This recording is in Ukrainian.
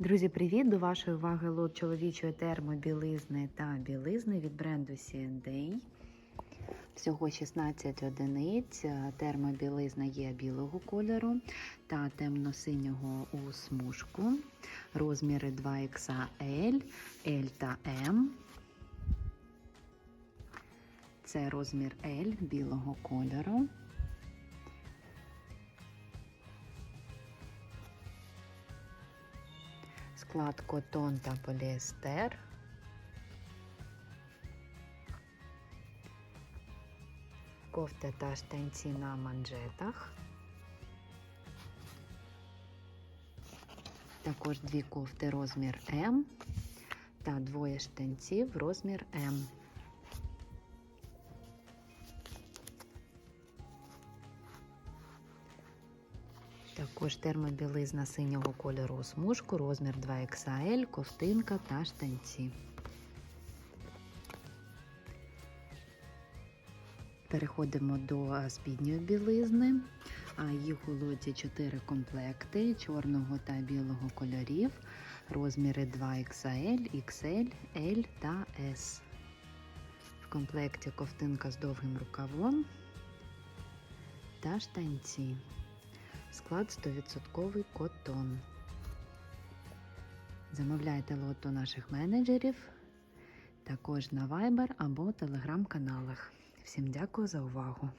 Друзі, привіт! До вашої уваги лот чоловічої термобілизни та білизни від бренду C&A. Всього 16 одиниць. Термобілизна є білого кольору та темно-синього у смужку. Розміри 2XL, L та M. Це розмір L білого кольору. Склад котон та поліестер. Кофта та штанці на манжетах. Також дві кофти розмір М та двоє штанців розмір М. Також термобілизна синього кольору у смужку, розмір 2XL, ковтинка та штанці. Переходимо до е, спідньої білизни. А Їх у лоті 4 комплекти чорного та білого кольорів, розміри 2XL, XL, L та S. В комплекті ковтинка з довгим рукавом та штанці. Склад 100% котон. Замовляйте лот наших менеджерів, також на Viber або телеграм-каналах. Всім дякую за увагу!